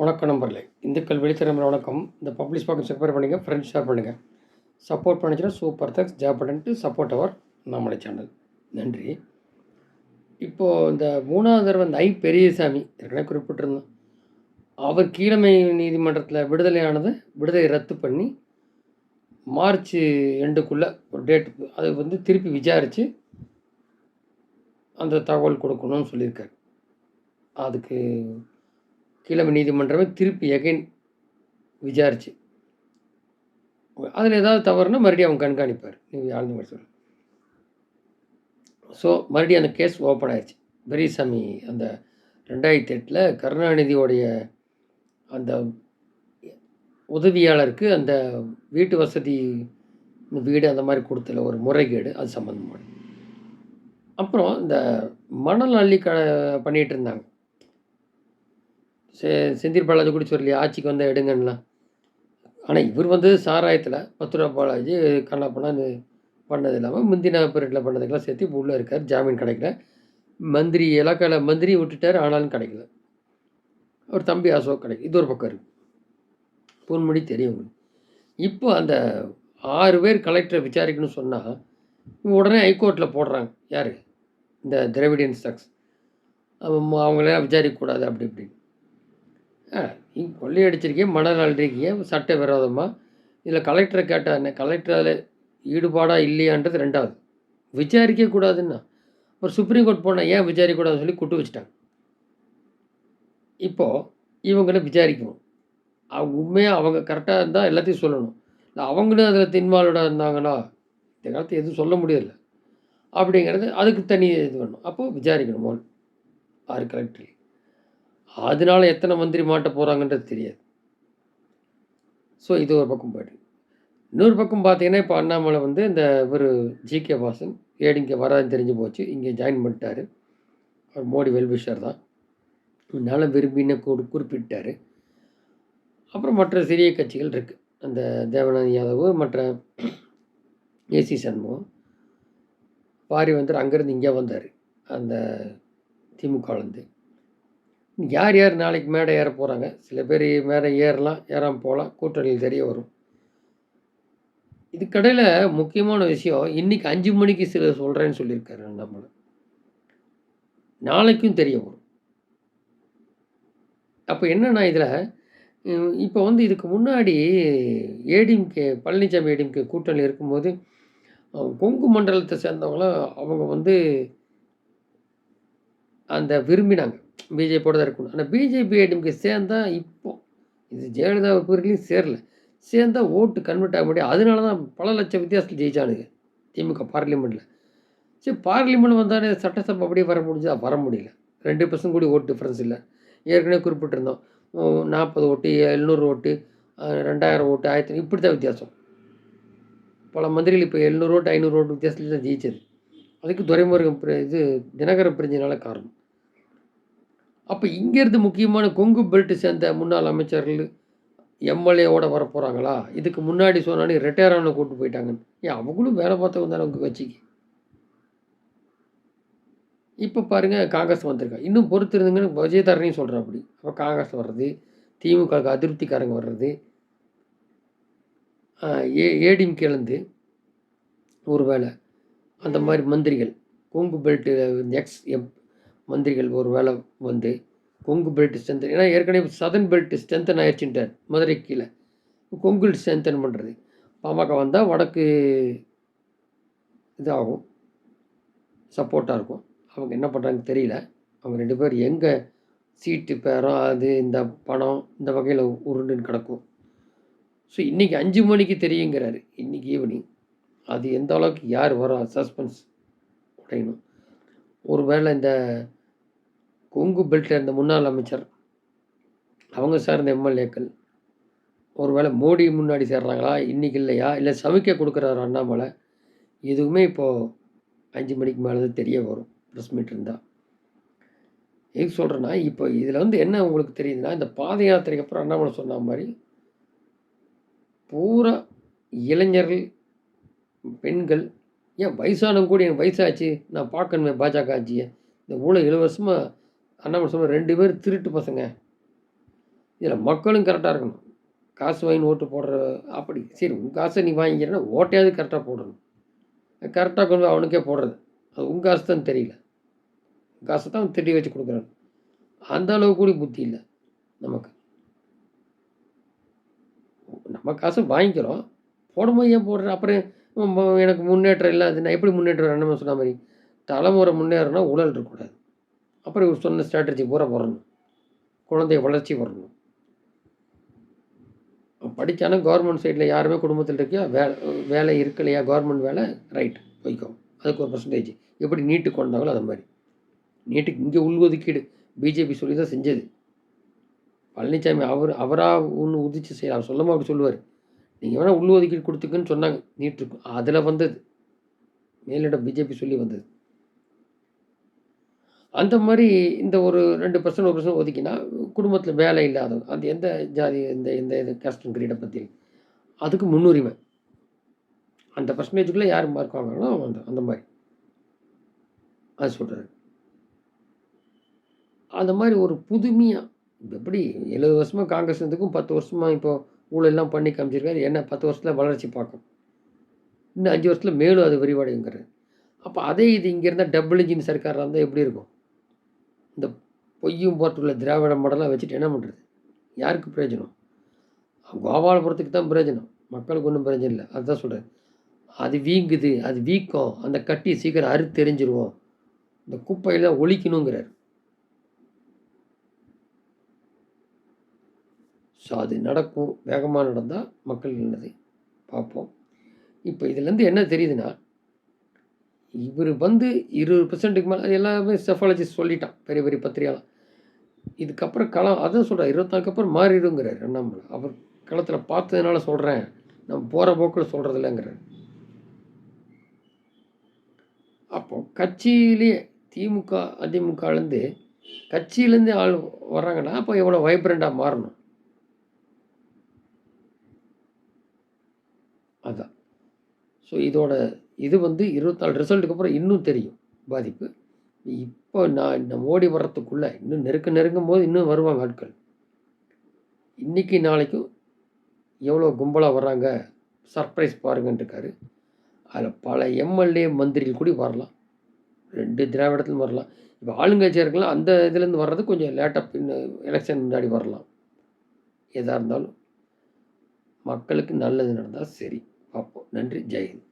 வணக்கம் நம்பர்களே இந்துக்கள் வெளித்தரம்பர் வணக்கம். இந்த பப்ளிஷ் பக்கம் செக் பண்ணுங்கள் ஃப்ரெண்ட்ஸ் ஷேர் பண்ணுங்கள் சப்போர்ட் பண்ணிச்சுன்னா சூப்பர் தேங்க்ஸ் ஜாப் பண்ணிட்டு சப்போர்ட் அவர் நம்மளை சேனல் நன்றி. இப்போது இந்த மூணாவது தடவை இந்த ஐ பெரியசாமி ஏற்கனவே குறிப்பிட்டிருந்தோம். அவர் கீழமை நீதிமன்றத்தில் விடுதலையானதை விடுதலை ரத்து பண்ணி மார்ச் எண்டுக்குள்ளே ஒரு டேட் அது வந்து திருப்பி விசாரித்து அந்த தகவல் கொடுக்கணும்னு சொல்லியிருக்காரு. அதுக்கு கீழமை நீதிமன்றமே திருப்பி எகைன் விசாரிச்சு. அதில் ஏதாவது தவறுனா மறுபடியும் அவங்க கண்காணிப்பார். நீங்கள் ஆழ்ந்து மாதிரி சொல்லு. ஸோ மறுபடியும் அந்த கேஸ் ஓப்பன் ஆயிடுச்சு பெரியசாமி அந்த ரெண்டாயிரத்தி எட்டில் கருணாநிதியோடைய அந்த உதவியாளருக்கு அந்த வீட்டு வசதி இந்த வீடு அந்த மாதிரி கொடுத்துல ஒரு முறைகேடு அது சம்மந்தமான அப்புறம் இந்த மணல் அள்ளி க பண்ணிகிட்டு இருந்தாங்க. செ செந்தில் பாலாஜி கூட சொல்லி ஆட்சிக்கு வந்தால் எடுங்கன்னலாம். ஆனால் இவர் வந்து சாராயத்தில் பத்து ரூபா பாலாஜி கண்ணா பண்ணது இல்லாமல் முந்தின பீரியடில் பண்ணதுக்கெல்லாம் சேர்த்து இப்போ உள்ளே இருக்கார் ஜாமீன் கிடைக்கல. மந்திரி இலக்கால மந்திரி விட்டுட்டார் ஆனாலும் கிடைக்கல. அவர் தம்பி அசோக் கிடைக்கும் இது ஒரு பக்கம் இருக்குது பொன்முடி தெரியும் உங்களுக்கு. இப்போ அந்த ஆறு பேர் கலெக்டரை விசாரிக்கணும்னு சொன்னால் உடனே ஹைகோர்ட்டில் போடுறாங்க. யார்? இந்த திராவிடியன் ஸ்டக்ஸ் அவங்களே விசாரிக்கக்கூடாது அப்படி இப்படின்னு. ஆ நீ கொள்ளையடிச்சிருக்கீங்க மணல் அள்ளிருக்கீங்க சட்ட விரோதமாக இதில் கலெக்டரை கேட்டால் கலெக்டரால் ஈடுபாடாக இல்லையான்றது ரெண்டாவது. விசாரிக்க கூடாதுன்னா. ஒரு சுப்ரீம் கோர்ட் போனால் ஏன் விசாரிக்கக்கூடாதுன்னு சொல்லி குட்டு வச்சுட்டாங்க. இப்போது இவங்களை விசாரிக்கணும். அவங்க உண்மையாக அவங்க கரெக்டாக இருந்தால் எல்லாத்தையும் சொல்லணும். இல்லை அவங்களும் அதில் தின்வாலோட இருந்தாங்களா இந்த காலத்து எதுவும் சொல்ல முடியல அப்படிங்கிறது அதுக்கு தனி இது வேணும். அப்போது விசாரிக்கணும். மோல் ஆறு கலெக்டர் அதனால எத்தனை மந்திரி மாட்ட போகிறாங்கன்றது தெரியாது. ஸோ இது ஒரு பக்கம் போய்ட்டு. இன்னொரு பக்கம் பார்த்தீங்கன்னா இப்போ அண்ணாமலை வந்து இந்த இவர் ஜி கே வாசன் இங்கே வராதுன்னு தெரிஞ்சு போச்சு. இங்கே ஜாயின் பண்ணிட்டாரு. அவர் மோடி வெல்விஷர் தான். நல்ல விரும்பின்னு கூ குறிப்பிட்டார். அப்புறம் மற்ற சிறிய கட்சிகள் இருக்குது அந்த தேவநாத் யாதவ் மற்ற ஏசி சண்முகம். பாரி வந்து அங்கேருந்து இங்கே வந்தார். அந்த திமுகலேருந்து யார் யார் நாளைக்கு மேடை ஏற போகிறாங்க சில பேர் மேடை ஏறலாம் ஏறாமல் போகலாம் கூட்டணியில் தெரிய வரும். இதுக்கடையில் முக்கியமான விஷயம் இன்றைக்கி அஞ்சு மணிக்கு சில சொல்கிறேன்னு சொல்லியிருக்காரு நம்மளை. நாளைக்கும் தெரிய வரும். அப்போ என்னென்னா இதில் இப்போ வந்து இதுக்கு முன்னாடி ஏடிஎம்கே பழனிசாமி ஏடிஎம்கே கூட்டணி இருக்கும்போது கொங்கு மண்டலத்தை சேர்ந்தவங்களாம் அவங்க வந்து அந்த விரும்பினாங்க. பிஜேபியோட தான் இருக்கணும். ஆனால் பிஜேபி ஐடிஎம்கே சேர்ந்தால் இப்போ இது ஜெயலலிதா பேர்லேயும் சேரல. சேர்ந்தால் ஓட்டு கன்வெர்ட் ஆக முடியாது அதனால தான் பல லட்சம் வித்தியாசத்தில் ஜெயிச்சானுங்க. திமுக பார்லிமெண்ட்டில் சரி பார்லிமெண்ட் வந்தாலே சட்டசபை அப்படியே வர முடிஞ்சா வர முடியல. ரெண்டு பர்சன்ட் கூடி ஓட்டு டிஃப்ரென்ஸ் இல்லை. ஏற்கனவே குறிப்பிட்டிருந்தோம். நாற்பது ஓட்டு எழுநூறு ஓட்டு ரெண்டாயிரம் ஓட்டு ஆயிரத்தி இப்படி தான் வித்தியாசம். பல மந்திரிகள் இப்போ எழுநூறு ஓட்டு ஐநூறு ஓட்டு வித்தியாசத்தில் தான் ஜெயிச்சது. அதுக்கு துரைமுருகன் இது தினகரன் பிரிஞ்சனால காரணம். அப்போ இங்கேருந்து முக்கியமான கொங்கு பெல்ட்டு சேர்ந்த முன்னாள் அமைச்சர்கள் எம்எல்ஏவோட வர போகிறாங்களா இதுக்கு முன்னாடி சொன்னாலே ரிட்டையர் ஆன கூட்டு போயிட்டாங்க ஏன் அவங்களும் வேலை பார்த்தவங்க தானே உங்கள் கட்சிக்கு? இப்போ பாருங்கள் காங்கிரஸ் வந்திருக்கா. இன்னும் பொறுத்து இருந்துங்கன்னு விஜயதாரனையும் சொல்கிறா அப்படி. அப்போ காங்கிரஸ் வர்றது திமுக அதிருப்திக்காரங்க வர்றது ஏ ஏடிம் ஏடிஎம்கேலேருந்து ஒரு வேளை அந்த மாதிரி மந்திரிகள் கொங்கு பெல்ட்டு எக்ஸ் எம் மந்திரிகள் ஒரு வேலை வந்து கொங்கு பெல்ட் ஸ்ட்ரென்தன் ஏன்னா ஏற்கனவே சதன் பெல்ட் ஸ்ட்ரென்தன் ஆயிடுச்சுட்டார் மதுரை கீழே. கொங்கு ஸ்ட்ரென்தன் பண்ணுறது பாமக வந்தால் வடக்கு இதாகும். சப்போர்ட்டாக இருக்கும். அவங்க என்ன பண்ணுறாங்க தெரியல. அவங்க ரெண்டு பேர் எங்கே சீட்டு பேரம் அது இந்த பணம் இந்த வகையில் உருண்டுன்னு கிடக்கும். ஸோ இன்றைக்கி அஞ்சு மணிக்கு தெரியுங்கிறாரு. இன்றைக்கி ஈவினிங் அது எந்த அளவுக்கு யார் வரும் சஸ்பென்ஸ் உடையணும். ஒருவேளை இந்த கொங்கு பெல்ட்டில் இருந்த முன்னாள் அமைச்சர். அவங்க சார்ந்த எம்எல்ஏக்கள். ஒருவேளை மோடி முன்னாடி சேர்றாங்களா இன்றைக்கி இல்லையா இல்லை சமைக்க கொடுக்குறாரு அண்ணாமலை எதுவுமே இப்போது அஞ்சு மணிக்கு மேலே தான் தெரிய வரும் ப்ரெஸ் மீட் இருந்தால் எதுக்கு சொல்கிறேன்னா இப்போ இதில் வந்து என்ன உங்களுக்கு தெரியுதுன்னா இந்த பாத யாத்திரைக்கு அப்புறம் அண்ணாமலை சொன்ன மாதிரி பூரா இளைஞர்கள் பெண்கள் ஏன் வயசானவங்க கூட எனக்கு வயசாச்சு நான் பார்க்கணுமே பாஜக ஆட்சியை இந்த ஊழல் இலவசமாக அண்ணாமலை சொல்ல ரெண்டு பேர் திருட்டு பசங்க. இதில் மக்களும் கரெக்டாக இருக்கணும். காசு வாங்கி ஓட்டு போடுற அப்படி. சரி உன் காசை நீ வாங்கிக்கிறேன்னா ஓட்டையாவது கரெக்டாக போடணும். கரெக்டாக கொண்டு போய் அவனுக்கே போடுறது. அது உன் காசு தான் தெரியல. காசை தான் அவன் திட்டி வச்சு கொடுக்குறான். அந்த அளவு கூடி புத்தி இல்லை நமக்கு. நம்ம காசு வாங்கிக்கிறோம். போடும்போது ஏன் போடுற? அப்புறம் எனக்கு முன்னேற்றம் இல்லை. அது நான் எப்படி முன்னேற்றம்? என்ன சொன்ன மாதிரி தலைமுறை முன்னேறனா ஊழல் இருக்கக்கூடாது. அப்புறம் இவர் சொன்ன ஸ்ட்ராட்டஜி பூரா வரணும். குழந்தை வளர்ச்சி வரணும். படித்தானா கவர்மெண்ட் சைடில் யாருமே குடும்பத்தில் இருக்கியா? வே வேலை இருக்கலையா? கவர்மெண்ட் வேலை? ரைட் போய்க்கோ அதுக்கு ஒரு பர்சன்டேஜ் எப்படி நீட்டு கொண்டாங்களோ அது மாதிரி. நீட்டுக்கு இங்கே உள்ஒதுக்கீடு. பிஜேபி சொல்லி தான் செஞ்சது. பழனிசாமி அவர் அவராக ஒன்று உதிச்சு செய்ய அவர் சொல்லாமல் அப்படி சொல்லுவார். நீங்கள் வேணால் உள்ஒதுக்கீடு கொடுத்துக்குன்னு சொன்னாங்க. நீட்டுக்கு அதில் வந்தது. மேலிடம் பிஜேபி சொல்லி வந்தது. அந்த மாதிரி இந்த ஒரு ரெண்டு பர்சன்ட் ஒரு பர்சன்ட் ஒதுக்கினா குடும்பத்தில் வேலை இல்லாதவங்க அது எந்த ஜாதி இந்த எந்த இது கேஸ்ட் கிரீடை பற்றி அதுக்கு முன்னுரிமை. அந்த பர்சன்டேஜுக்குள்ளே யார் மார்க் வாங்குறாங்களோ அந்த அந்த மாதிரி. அது சொல்கிறாரு அந்த மாதிரி ஒரு புதுமையாக எப்படி எழுபது வருஷமாக காங்கிரஸ் இருந்துக்கும் பத்து வருஷமாக இப்போ ஊழலெல்லாம் பண்ணி காமிச்சிருக்காரு என்ன பத்து வருஷத்தில் வளர்ச்சி பார்க்கும். இன்னும் அஞ்சு வருஷத்தில் மேலும் அது விரிவடைங்கிறது அப்போ அதே இது இங்கே இருந்தால் டபுள் இன்ஜின் சர்க்காராக இருந்தால் எப்படி இருக்கும்? இந்த பொய்யும் போட்டுள்ள திராவிட மாடலாக வச்சுட்டு என்ன பண்ணுறது யாருக்கு பிரயோஜனம்? கோபாலபுரத்துக்கு தான் பிரயோஜனம். மக்களுக்கு ஒன்றும் பிரயோஜனம் இல்லை. அதுதான் சொல்கிறேன் அது வீங்குது அது வீக்கம். அந்த கட்டி சீக்கிரம் அறுத்து தெரிஞ்சிருவோம் இந்த குப்பையெல்லாம் ஒழிக்கணுங்கிறார். ஸோ அது நடக்கும். வேகமாக நடந்தால் மக்கள் நல்லது. பார்ப்போம். இப்போ இதுலேருந்து என்ன தெரியுதுன்னா இவர் வந்து இருபது பர்சன்ட்டுக்கு மேலே எல்லாமே செஃபாலஜிஸ்ட் சொல்லிட்டான் பெரிய பெரிய பத்திரிகைலாம் இதுக்கப்புறம் களம் அதான் சொல்கிறேன் இருபத்தாலுக்கு அப்புறம் மாறிடுங்கிறார் அண்ணாமலை அவர் களத்தில் பார்த்ததுனால சொல்கிறேன் நம்ம போகிற போக்கில் சொல்கிறது இல்லைங்கிறார் அப்போ கட்சியிலேயே திமுக அதிமுகலேருந்து கட்சியிலேருந்து ஆள் வர்றாங்கன்னா அப்போ எவ்வளோ வைப்ரண்ட்டாக மாறணும்? அதான். ஸோ இதோட இது வந்து இருபத்தாலு ரிசல்ட்டுக்கு அப்புறம் இன்னும் தெரியும் பாதிப்பு. இப்போ நான் இந்த மோடி வர்றதுக்குள்ளே இன்னும் நெருக்க நெருங்கும் போது இன்னும் வருவாங்க ஆட்கள். இன்றைக்கி நாளைக்கும் எவ்வளோ கும்பலாக வர்றாங்க? சர்ப்ரைஸ் பாருங்கன்ட்டுருக்காரு அதில் பல எம்எல்ஏ மந்திரிகள் கூட வரலாம். ரெண்டு திராவிடத்துலையும் வரலாம். இப்போ ஆளுங்கட்சியாக இருக்கலாம் அந்த இதுலேருந்து வர்றது கொஞ்சம் லேட்டாக பின்ன எலெக்ஷன் முன்னாடி வரலாம். எதாக இருந்தாலும் மக்களுக்கு நல்லது நடந்தால் சரி. பார்ப்போம். நன்றி. ஜெயந்த்